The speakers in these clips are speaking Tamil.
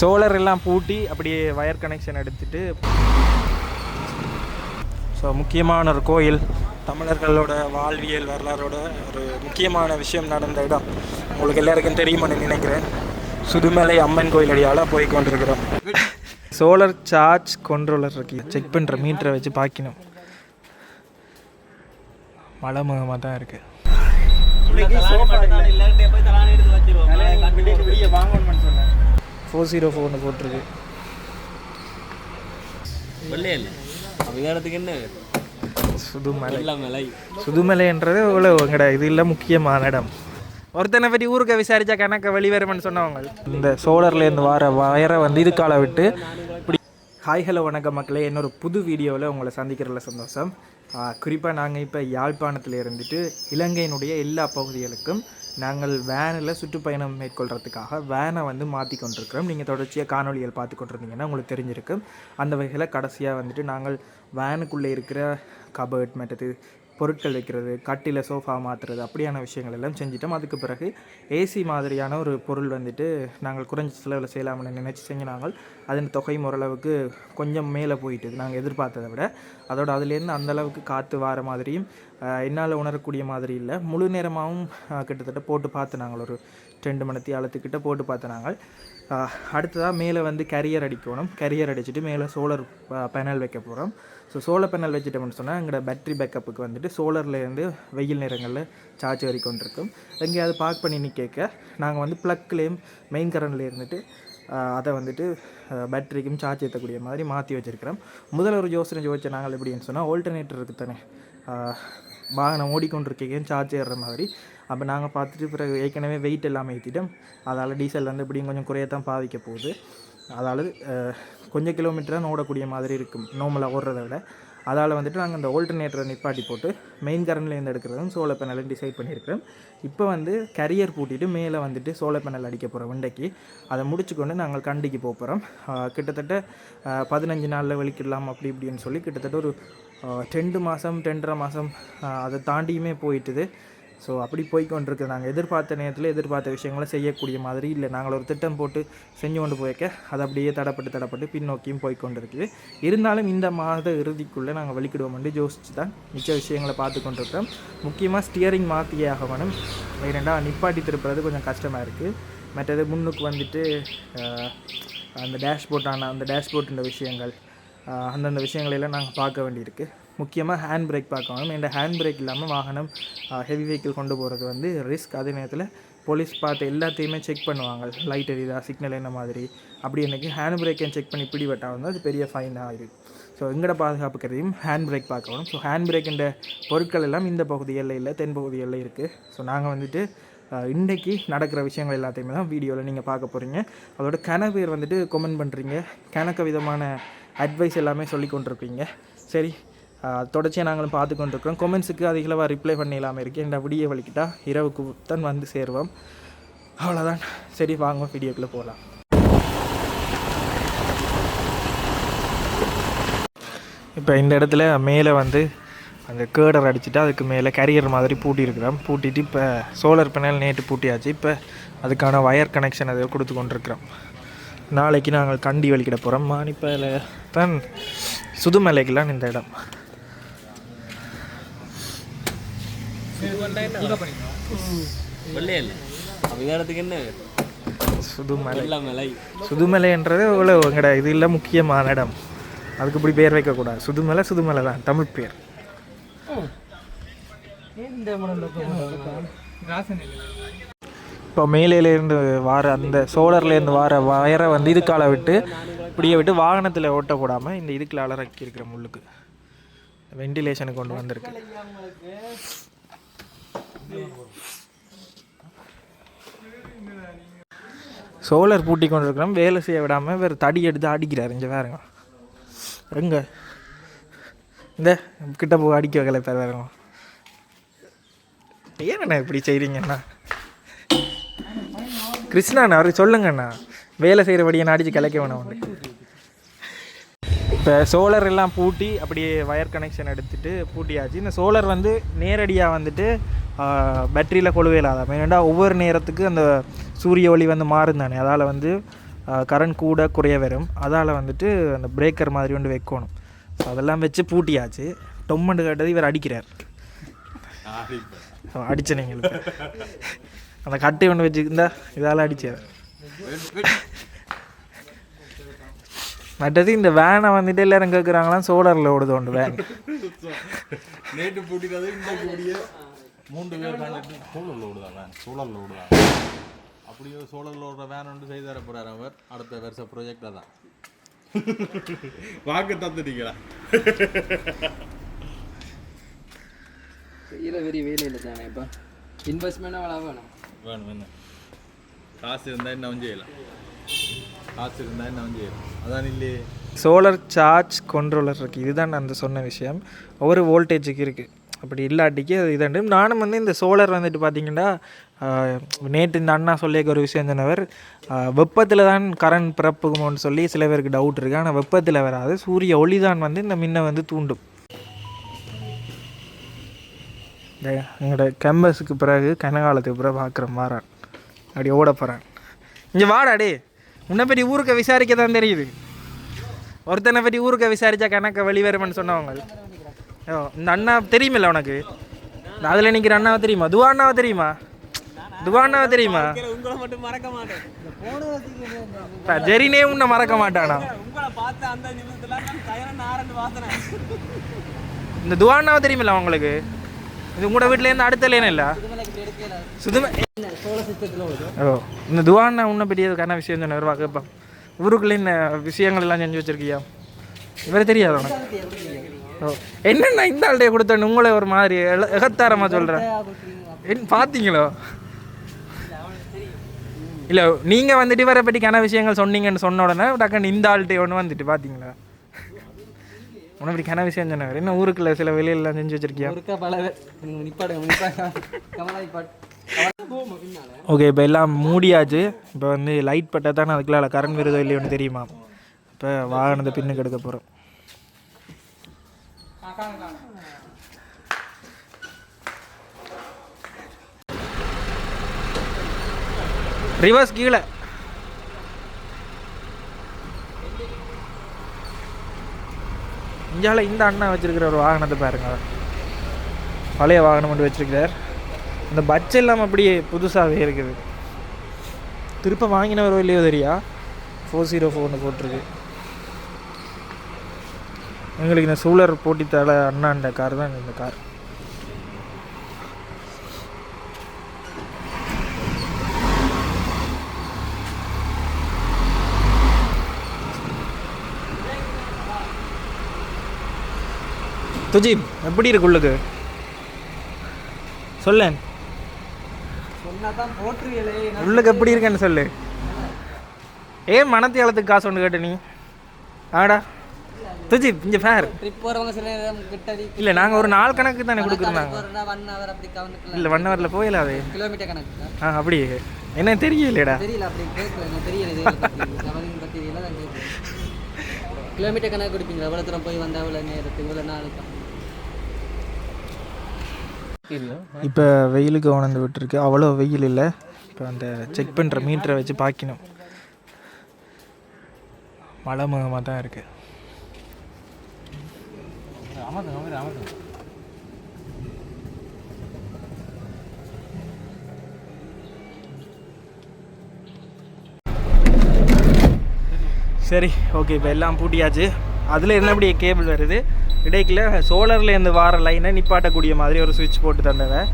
சோலார் எல்லாம் பூட்டி அப்படியே வயர் கனெக்ஷன் எடுத்துட்டு. ஸோ முக்கியமான ஒரு கோயில். தமிழர்களோட வாழ்வியல் வரலாறோட ஒரு முக்கியமான விஷயம் நடந்த இடம். உங்களுக்கு எல்லாருக்கும் தெரியுமான்னு நினைக்கிறேன். சுதுமலை அம்மன் கோயில் அடியால் போய் கொண்டிருக்கிறோம். சோலார் சார்ஜ் கண்ட்ரோலர் இருக்கு. செக் பண்ணுற மீட்டரை வச்சு பார்க்கணும் மழை முகமாக தான் இருக்குது ஃபோர் ஜீரோ ஃபோர்னு போட்டிருக்கு. வெள்ளையே இல்லை அபிதானத்துக்கு என்ன? சுதுமலை. சுதுமலைன்றது இவ்வளோ எங்கட இது இல்லை முக்கியமான இடம். ஒருத்தனை பற்றி ஊருக்கு விசாரிச்சா கணக்க வெளிவரும்னு சொன்னவங்க இந்த சோலர்லேருந்து வர வயரை வந்து இதுக்கால விட்டு இப்படி ஹாய் ஹலோ வணக்கம் மக்களே. இன்னொரு புது வீடியோவில் உங்களை சந்திக்கிறதுல சந்தோஷம். குறிப்பாக நாங்கள் இப்போ யாழ்ப்பாணத்தில் இருந்துட்டு இலங்கையினுடைய எல்லா பகுதிகளுக்கும் நாங்கள் வேனில் சுற்றுப்பயணம் மேற்கொள்கிறதுக்காக வேனை வந்து மாற்றி கொண்டிருக்கிறோம் நீங்கள் தொடர்ச்சியாக காணொலிகள் பார்த்து கொண்டிருந்தீங்கன்னா உங்களுக்கு தெரிஞ்சிருக்கும். அந்த வகையில் கடைசியாக வந்துட்டு நாங்கள் வேனுக்குள்ளே இருக்கிற கபர்ட் மற்றது பொருட்கள் வைக்கிறது கட்டில சோஃபா மாற்றுறது அப்படியான விஷயங்கள் எல்லாம் செஞ்சிட்டோம். அதுக்கு பிறகு ஏசி மாதிரியான ஒரு பொருள் வந்துட்டு நாங்கள் குறைஞ்ச செலவில் செய்யலாம்னு நினச்சி செஞ்சினாங்கள் அதன் தொகையும் ஓரளவுக்கு கொஞ்சம் மேலே போயிட்டு நாங்கள் எதிர்பார்த்ததை விட அதோட அதுலேருந்து அந்த அளவுக்கு காற்று வார மாதிரியும் என்னால் உணரக்கூடிய மாதிரி இல்லை. முழு நேரமாகவும் கிட்டத்தட்ட போட்டு பார்த்து நாங்கள் ஒரு ரெண்டு மணத்தி ஆழத்துக்கிட்ட போட்டு பார்த்தனாங்க நாங்கள் அடுத்ததாக மேலே வந்து கரியர் அடிக்கணும். கரியர் அடிச்சுட்டு மேலே சோலர் பேனல் வைக்க போகிறோம் ஸோ சோலார் பேனல் வச்சுட்டோம்னு சொன்னால் எங்களோட பேட்டரி பேக்கப்புக்கு வந்துட்டு சோலர்லேருந்து வெயில் நேரங்களில் சார்ஜ் வரைக்கொண்டிருக்கும் எங்கேயாவது பார்க் பண்ணி நிற்க நாங்கள் வந்து ப்ளக்லேயும் மெயின் கரண்டில் இருந்துட்டு அதை வந்துட்டு பேட்டரிக்கும் சார்ஜ் ஏற்றக்கூடிய மாதிரி மாற்றி வச்சுருக்கிறோம். முதல்ல ஒரு யோசனை யோசிச்சு நாங்கள் எப்படின்னு சொன்னால் ஆல்டர்னேட்டர் இருக்குது தானே வாகனம் ஓடிக்கொண்டிருக்கேன் சார்ஜ் ஏறுற மாதிரி? அப்போ நாங்கள் பார்த்துட்டு பிறகு ஏற்கனவே வெயிட் எல்லாமே ஏற்றிட்டோம் அதால் டீசல் வந்து இப்படியும் கொஞ்சம் குறையத்தான் பாதிக்க போகுது. அதால் கொஞ்சம் கிலோமீட்டராக ஓடக்கூடிய மாதிரி இருக்கும் நார்மலாக ஓடுறத விட. அதால் வந்துட்டு நாங்கள் அந்த ஆல்டர்னேட்டரை நிப்பாட்டி போட்டு மெயின் கரண்ட்லேருந்து எடுக்கிறதும் சோலர் பேனலும் டிசைட் பண்ணியிருக்கிறோம். இப்போ வந்து கரியர் பூட்டிட்டு மேலே வந்துட்டு சோலர் பேனல் அடிக்க போகிறோம் விண்டைக்கு அதை முடிச்சுக்கொண்டு நாங்கள் கண்டிக்கு போக போகிறோம் கிட்டத்தட்ட பதினஞ்சு நாளில் வெளிக்கிடலாம் அப்படி இப்படின்னு சொல்லி கிட்டத்தட்ட ஒரு ரெண்டு மாதம் ரெண்டரை மாதம் அதை தாண்டியுமே போயிட்டுது. ஸோ அப்படி போய் கொண்டிருக்கு நாங்கள் எதிர்பார்த்த நேரத்தில் எதிர்பார்த்த விஷயங்களை செய்யக்கூடிய மாதிரி இல்லை. நாங்கள் ஒரு திட்டம் போட்டு செஞ்சு கொண்டு போயிருக்க அது அப்படியே தடப்பட்டு தடப்பட்டு பின்னோக்கியும் போய் கொண்டிருக்குது இருந்தாலும் இந்த மாத இறுதிக்குள்ளே நாங்கள் வெளிக்கிடுவோம் என்று யோசிச்சு தான் மிச்ச விஷயங்களை பார்த்து கொண்டிருக்கிறோம். முக்கியமாக ஸ்டியரிங் மாற்றியே ஆக வேணும் ஏனெண்டா நிப்பாட்டி திருப்புறது கொஞ்சம் கஷ்டமாக இருக்குது மற்றது முன்னுக்கு வந்துட்டு அந்த டேஷ்போர்ட்டான அந்த டேஷ்போர்டுன்ற விஷயங்கள் அந்தந்த விஷயங்களெல்லாம் நாங்கள் பார்க்க வேண்டியிருக்கு. முக்கியமாக ஹேண்ட் பிரேக் பார்க்கணும். இந்த ஹேண்ட் பிரேக் இல்லாமல் வாகனம் ஹெவி வெஹிக்கிள் கொண்டு போகிறது வந்து ரிஸ்க் அதே நேரத்தில் போலீஸ் பார்த்து எல்லாத்தையுமே செக் பண்ணுவாங்க. லைட் எரியுதா சிக்னல் என்ன மாதிரி? அப்படி எனக்கு ஹேண்ட் பிரேக்கையும் செக் பண்ணி பிடிபட்டா வந்து அது பெரிய ஃபைனாக இருக்குது ஸோ எங்கட பாதுகாப்பு கருதியும் ஹேண்ட் பிரேக் பார்க்கணும் ஸோ ஹேண்ட் பிரேக்கின்ற பொருட்கள் எல்லாம் இந்த பகுதி எல்லையில் தென் பகுதி எல்லை இருக்குது ஸோ நாங்கள் வந்துட்டு இன்றைக்கி நடக்கிற விஷயங்கள் எல்லாத்தையுமே தான் வீடியோவில் நீங்கள் பார்க்க போகிறீங்க அதோட கன பேர் வந்துட்டு கமெண்ட் பண்ணுறீங்க கணக்க விதமான அட்வைஸ் எல்லாமே சொல்லி கொண்டிருப்பீங்க. சரி தொடர்ச்சியாக நாங்களும் பார்த்து கொண்டிருக்கிறோம். கொமெண்ட்ஸுக்கு அதிகளவாக ரிப்ளை பண்ணிடலாமல் இருக்கேன். இந்த விடிய வலிக்கிட்டா இரவுக்கு தான் வந்து சேருவோம் அவ்வளோதான் சரி வாங்க வீடியோக்குள்ளே போகலாம் இப்போ இந்த இடத்துல மேலே வந்து அந்த கேடர் அடிச்சுட்டு அதுக்கு மேலே கரியர் மாதிரி பூட்டியிருக்கிறோம் பூட்டிட்டு இப்போ சோலார் பேனல் நேற்று பூட்டியாச்சு. இப்போ அதுக்கான ஒயர் கனெக்ஷன் அதை கொடுத்து கொண்டிருக்கிறோம் நாளைக்கு நாங்கள் கண்டி வலிக்கிட போகிறோம் மானிப்பையில் தான் சுதுமலைக்கெல்லாம் இந்த இடம். என்ன சுதுமலை மலை சுதுமலைன்றது இவ்வளோ எங்கட இது இல்லை முக்கியமான இடம். அதுக்கு இப்படி பேர் வைக்கக்கூடாது. சுதுமலை சுதுமலை தான். தமிழ் பேர். இப்போ மேலேருந்து வார அந்த சோலர்லேருந்து வார வயரை வந்து இதுக்கால விட்டு இப்படியே விட்டு வாகனத்தில் ஓட்ட போடாமல் இந்த இதுக்குள்ள அலறக்கி இருக்கிற முள்ளுக்கு. வெண்டிலேஷனுக்கு கொண்டு வந்திருக்கு. சோலர் பூட்டி கொண்டு இருக்கிறோம் வேலை செய்ய விடாமல் வேறு தடி எடுத்து அடிக்கிறார் இங்கே வேறுங்க எங்கே? இந்த கிட்ட போ அடிக்க வைக்கல பேர் வேறு. ஏண்ணா இப்படி செய்கிறீங்கண்ணா கிருஷ்ணாண்ணா அவருக்கு சொல்லுங்கண்ணா. வேலை செய்கிறபடியை நான் அடித்து கலைக்க வேணாம் உண்டு இப்போ சோலர் எல்லாம் பூட்டி அப்படியே வயர் கனெக்ஷன் எடுத்துகிட்டு பூட்டியாச்சு. இந்த சோலர் வந்து நேரடியாக வந்துட்டு பேட்டரியில் கொழுவே இல்லாத ஏன்னா ஒவ்வொரு நேரத்துக்கு அந்த சூரிய ஒளி வந்து மாறும் தானே. அதால் வந்து கரண்ட் கூட குறைய வரும். அதால் வந்துட்டு அந்த பிரேக்கர் மாதிரி ஒன்று வைக்கணும். அதெல்லாம் வச்சு பூட்டியாச்சு. டொம்மண்டு கேட்டது இவர் அடிக்கிறார். அடிச்ச எங்களுக்கு. அந்த கட்டை ஒன்று வச்சுருந்தா இதால் அடிச்சார் மற்றது இந்த வேனை வந்துட்டு எல்லாரும் கேட்குறாங்களாம் சோலரில் ஓடுது ஒன்று வேன் நேற்று பூட்டினது இன்றைக்கு மூன்று பேர் சோழரில் சூழல் ஓடுதான் வேன் சூழல் ஓடுதான் அப்படியே சோழரில் ஓடுற வேன் ஒன்று செய்து தர போகிறார் அவர். அடுத்த வருஷ ப்ரொஜெக்டாக தான் வாக்கு தந்துட்டீங்களா? செய்கிற பெரிய வேலையில் தானே இப்போ இன்வெஸ்ட்மெண்ட்டாக வள வேணும். வேணும் வேணும். காசு இருந்தால் என்ன செய்யலாம். காசு இருந்தால் என்ன செய்யலாம். அதான் இல்லையே. சோலார் சார்ஜ் கண்ட்ரோலர் இருக்குது இதுதான் நான் அந்த சொன்ன விஷயம். ஒவ்வொரு வோல்டேஜுக்கு இருக்குது அப்படி இல்லாட்டிக்கு அது இதாண்டு. நானும் வந்து இந்த சோலர் வந்துட்டு பார்த்தீங்கன்னா நேற்று இந்த அண்ணா சொல்லியிருக்க ஒரு விஷயம் சொன்னவர் வெப்பத்தில் தான் கரண்ட் பிறப்புக்குமோன்னு சொல்லி சில பேருக்கு டவுட் இருக்குது ஆனால் வெப்பத்தில் வராது. சூரிய ஒளி தான் வந்து இந்த மின்னை வந்து தூண்டும். இந்த எங்களோட கேம்பஸுக்கு பிறகு கனகாலத்துக்கு பிறகு பார்க்குற மாறான். அப்படி ஓட போகிறான் இங்கே வாடா டே உன்னை பற்றி ஊருக்கு விசாரிக்க தான் தெரியுது. ஒருத்தனை பற்றி ஊருக்கு விசாரிச்சா கணக்க வெளிவருமென்னு சொன்னவங்க ஓ இந்த அண்ணா தெரியுமில்ல உனக்கு? இந்த அதில் நிற்கிற அண்ணாவை தெரியுமா? துவா அண்ணாவை தெரியுமா? துவா அண்ணாவை தெரியுமா? உங்களை மட்டும் மறக்க மாட்டேன் ஜெரினே உன்னை மறக்க மாட்டானா? உங்களை பார்த்த அந்த இந்த துவா அண்ணாவை தெரியுமில்ல உங்களுக்கு? இது உங்களோட வீட்டிலேருந்து அடுத்த லேனே இல்லை? சுதுமே ஓ இந்த துவா அண்ணா உன்னை பற்றி விஷயம் சொன்ன? வருவா கேட்பான் ஊருக்குள்ளே இந்த விஷயங்கள் எல்லாம் செஞ்சு வச்சிருக்கியா? இவரை தெரியாது என்னண்ணா இந்த ஆள்கிட்ட கொடுத்தேன் உங்களை ஒரு மாதிரி எல- எகத்தாரமா சொல்கிறேன் என் பார்த்தீங்களோ இல்லை நீங்கள் வந்துட்டு இவரை பற்றி கன விஷயங்கள் சொன்னீங்கன்னு சொன்ன உடனே டக்குன்னு இந்த ஆள்கிட்ட ஒன்று வந்துட்டு பார்த்தீங்களா உன்னை இப்படி கன விஷயம் சொன்னவர். என்ன ஊருக்குள்ள சில வெளியெல்லாம் செஞ்சு வச்சிருக்கியா? ஓகே இப்போ எல்லாம் மூடியாச்சு. இப்போ வந்து லைட் பட்டா தான் அதுக்குள்ள கரண்ட் வருதோ இல்லையோன்னு தெரியுமா? இப்போ வாகனத்தை பின்னுக்கு எடுக்க போகிறோம் ரிவர்ஸ் கீழே. இந்தியாவில் இந்த அண்ணா வச்சுருக்கிற ஒரு வாகனத்தை பாருங்க. பழைய வாகனம் ஒன்று வச்சுருக்கிறார். இந்த பட்ஜ் எல்லாம் அப்படியே புதுசாகவே இருக்குது. திருப்ப வாங்கினவரோ இல்லையோ தெரியா? ஃபோர் ஜீரோ ஃபோர்னு போட்டிருக்கு. எங்களுக்கு இந்த சூழல் போட்டித்தால அண்ணாண்ட கார் தான் இந்த கார். துஜிப் எப்படி இருக்கு உள்ளுக்கு? சொல்லேன் உள்ளுக்கு எப்படி இருக்கேன்னு சொல்லு. ஏன் மனத்தியாலத்துக்கு காசு ஒன்று கேட்ட நீ? ஆடா. துஜிப் இங்கே ஃபேர் ட்ரிப் போகிறவங்க சில நேரம் கிட்ட இல்லை நாங்கள் ஒரு நாள் கணக்கு தானே கொடுக்குறாங்க ஒன் ஹவர் அப்படி கவனிக்கலாம் இல்லை ஒன் ஹவரில் போயில அது. கிலோமீட்டர் கணக்கு. ஆ அப்படி என்ன தெரியலையடா. தெரியல அப்படி எனக்கு தெரியல இது தான் கேட்குறேன் கிலோமீட்டர் கணக்கு கொடுப்பீங்களா? எவ்வளோ தூரம் போய் வந்தால் இவ்வளோ நேரத்துக்கு? இவ்வளோ நாளுக்கு? இப்போ வெயிலுக்கு உணர்ந்து விட்டுருக்கு. அவ்வளோ வெயில் இல்லை. இப்போ அந்த செக் பண்ணுற மீட்டரை வச்சு பார்க்கணும் மழை முகமாக தான் இருக்குது சரி ஓகே இப்போ எல்லாம் பூட்டியாச்சு. அதில் என்னபடி கேபிள் வருது? இடைக்கில் சோலர்லேருந்து வார லைனை நிப்பாட்டக்கூடிய மாதிரி ஒரு சுவிட்ச் போட்டு தந்தவன்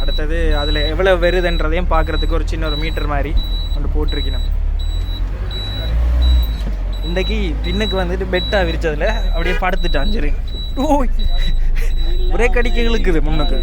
அடுத்தது அதில் எவ்வளோ வருதுன்றதையும் பார்க்குறதுக்கு ஒரு சின்ன ஒரு மீட்டர் மாதிரி ஒன்று போட்டிருக்கணும். இன்றைக்கி பின்னுக்கு வந்துட்டு பெட்டாக விரிச்சதில் அப்படியே படுத்துட்டான் சரி. ஓய். பிரேக் அடிக்க இழுக்குது முன்னுக்கு.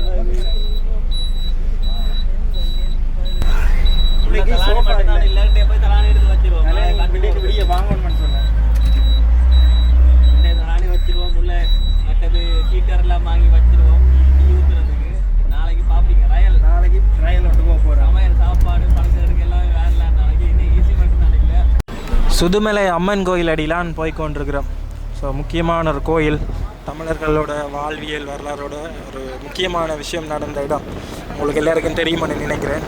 சுதுமலை அம்மன் கோயில் அடியிலான் போய் கொண்டிருக்கிறோம். ஸோ முக்கியமான ஒரு கோயில். தமிழர்களோட வாழ்வியல் வரலாறோட ஒரு முக்கியமான விஷயம் நடந்த இடம். உங்களுக்கு எல்லாருக்கும் தெரியுமான்னு நினைக்கிறேன்.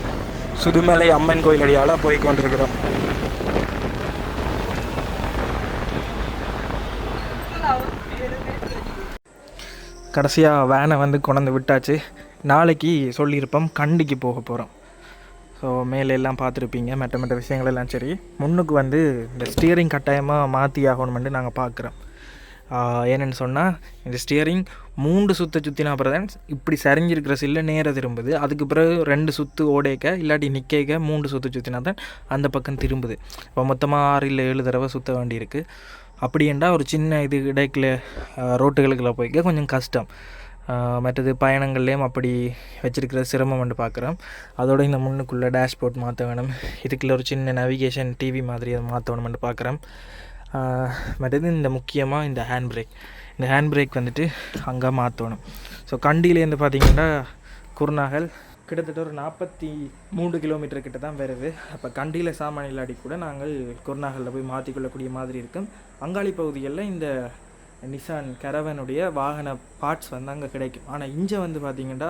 சுதுமலை அம்மன் கோயில் அடியால் போய் கொண்டிருக்கிறோம். கடைசியாக வேனை வந்து கொண்டு விட்டாச்சு. நாளைக்கு சொல்லியிருப்போம் கண்டிக்கு போக போகிறோம் ஸோ மேலெல்லாம் பார்த்துருப்பீங்க மெட்ட மெட்ட விஷயங்களெல்லாம் சரி. முன்னுக்கு வந்து இந்த ஸ்டீரிங் கட்டாயமாக மாற்றி ஆகணும்னு நாங்கள் பார்க்குறோம். ஏன்னு சொன்னால் இந்த ஸ்டியரிங் மூன்று சுற்ற சுற்றினா அப்புறம் தான் இப்படி சரிஞ்சிருக்கிற சில்ல நேராக திரும்புது. அதுக்கு பிறகு ரெண்டு சுற்று ஓடேக்க இல்லாட்டி நிற்க மூன்று சுற்று சுற்றினா தான் அந்த பக்கம் திரும்புது. இப்போ மொத்தமாக ஆறு இல்லை ஏழு தடவை சுற்ற வேண்டியிருக்கு. அப்படின்டா ஒரு சின்ன இது இடைக்கில் ரோட்டுகளுக்குள்ள போய்க்க கொஞ்சம் கஷ்டம். மற்றது பயணங்கள்லேயும் அப்படி வச்சுருக்கிற சிரமம் வந்து பார்க்குறோம் அதோட இந்த முன்னுக்குள்ளே டேஷ்போர்ட் மாற்ற வேணும். இதுக்குள்ள ஒரு சின்ன நேவிகேஷன் டிவி மாதிரி அதை மாற்ற வேணும்னு பார்க்குறேன் மற்றது இந்த முக்கியமாக இந்த ஹேண்ட் பிரேக் இந்த ஹேண்ட் பிரேக் வந்துட்டு அங்கே மாற்றணும் ஸோ கண்டியிலேருந்து பார்த்தீங்கன்னா குருநாகல் கிட்டத்தட்ட ஒரு நாற்பத்தி மூன்று கிலோமீட்டர் கிட்ட தான் வருது. அப்போ கண்டியில் சாமான் இல்லாடி கூட நாங்கள் குருநாகலில் போய் மாற்றிக்கொள்ளக்கூடிய மாதிரி இருக்கும். அங்காளி பகுதிகளில் இந்த நிசான் கரவனுடைய வாகன பார்ட்ஸ் வந்து அங்கே கிடைக்கும். ஆனால் இங்கே வந்து பார்த்தீங்கன்னா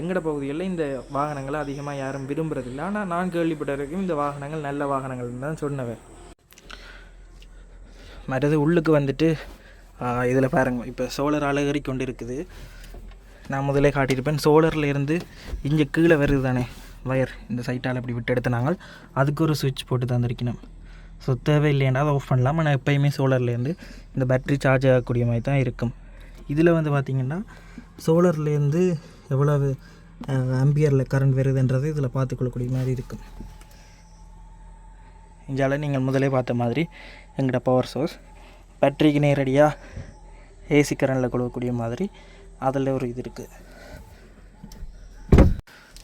எங்கட பகுதிகளில் இந்த வாகனங்களை அதிகமாக யாரும் விரும்புறதில்லை. ஆனால் நான் கேள்விப்பட்ட வரைக்கும் இந்த வாகனங்கள் நல்ல வாகனங்கள் தான் சொன்னவன். மற்றது உள்ளுக்கு வந்துட்டு இதில் பாருங்க. இப்போ சோலார் அழகறி கொண்டு இருக்குது நான் முதலே காட்டியிருப்பேன். சோலரில் இருந்து இங்கே கீழே வருது தானே வயர். இந்த சைட்டால் அப்படி விட்டு எடுத்து நாங்கள் அதுக்கு ஒரு சுவிட்ச் போட்டு தந்திருக்கணும். ஸோ தேவையில்லைன்னா அதை ஆஃப் பண்ணலாம். ஆனால் எப்போயுமே சோலர்லேருந்து இந்த பேட்ரி சார்ஜ் ஆகக்கூடிய மாதிரி தான் இருக்கும். இதில் வந்து பார்த்திங்கன்னா சோலர்லேருந்து எவ்வளவு ஆம்பியரில் கரண்ட் வருதுன்றது இதில் பார்த்துக்கொள்ளக்கூடிய மாதிரி இருக்கும். இங்கால நீங்கள் முதலே பார்த்த மாதிரி எங்கள்கிட்ட பவர் சோர்ஸ் பேட்டரிக்கு நேரடியாக ஏசி கரண்டில் கொடுக்கக்கூடிய மாதிரி அதில் ஒரு இது இருக்குது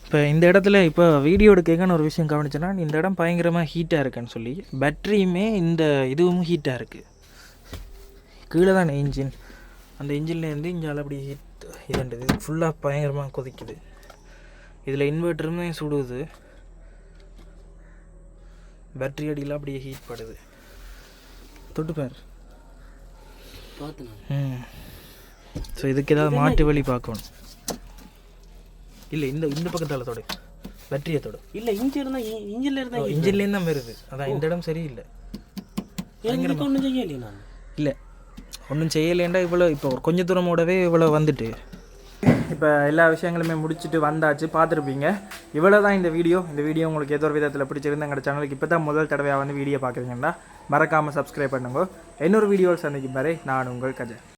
இப்போ இந்த இடத்துல இப்போ வீடியோ எடுக்கன்னு ஒரு விஷயம் கவனிச்சேன்னா இந்த இடம் பயங்கரமாக ஹீட்டாக இருக்குன்னு சொல்லி பேட்டரியுமே இந்த இதுவும் ஹீட்டாக இருக்குது கீழே தான் இன்ஜின் அந்த இன்ஜின்லேருந்து இங்கே அப்படி ஹீட் இதுன்றது ஃபுல்லாக பயங்கரமாக கொதிக்குது. இதில் இன்வெர்ட்டருமே சுடுது. பேட்டரி அடியில் அப்படியே ஹீட் படுது. தொட்டு பார் பார்த்து நான் ம். ஸோ இதுக்கு ஏதாவது மாட்டு வழி பார்க்கணும். இல்லை இந்த இந்த பக்கத்தால் தொடு. பேட்டரியை தொடு. இல்ல இங்க இருந்தா இஞ்சில இருந்தா இன்ஜின்லேருந்து தான் வருது. அதான் இந்த இடம் சரியில்லை. ஒண்ணும் செய்யலையே நான்? இல்லை. ஒன்றும் செய்யலேண்டா இவ்வளோ இப்போ கொஞ்ச தூரமோடவே இவ்வளோ வந்துட்டு. இப்போ எல்லா விஷயங்களுமே முடிச்சுட்டு வந்தாச்சு பார்த்துருப்பீங்க. இவ்வளோ தான் இந்த வீடியோ. இந்த வீடியோ உங்களுக்கு ஏதோ ஒரு விதத்தில் பிடிச்சிருந்து எங்கள் சேனலுக்கு இப்போ தான் முதல் தடவையாக வந்து வீடியோ பார்க்குறீங்கன்னா மறக்காமல் சப்ஸ்கிரைப் பண்ணுங்க. இன்னொரு வீடியோவில் சந்திக்கும் வரை நான் உங்கள் கஜன்.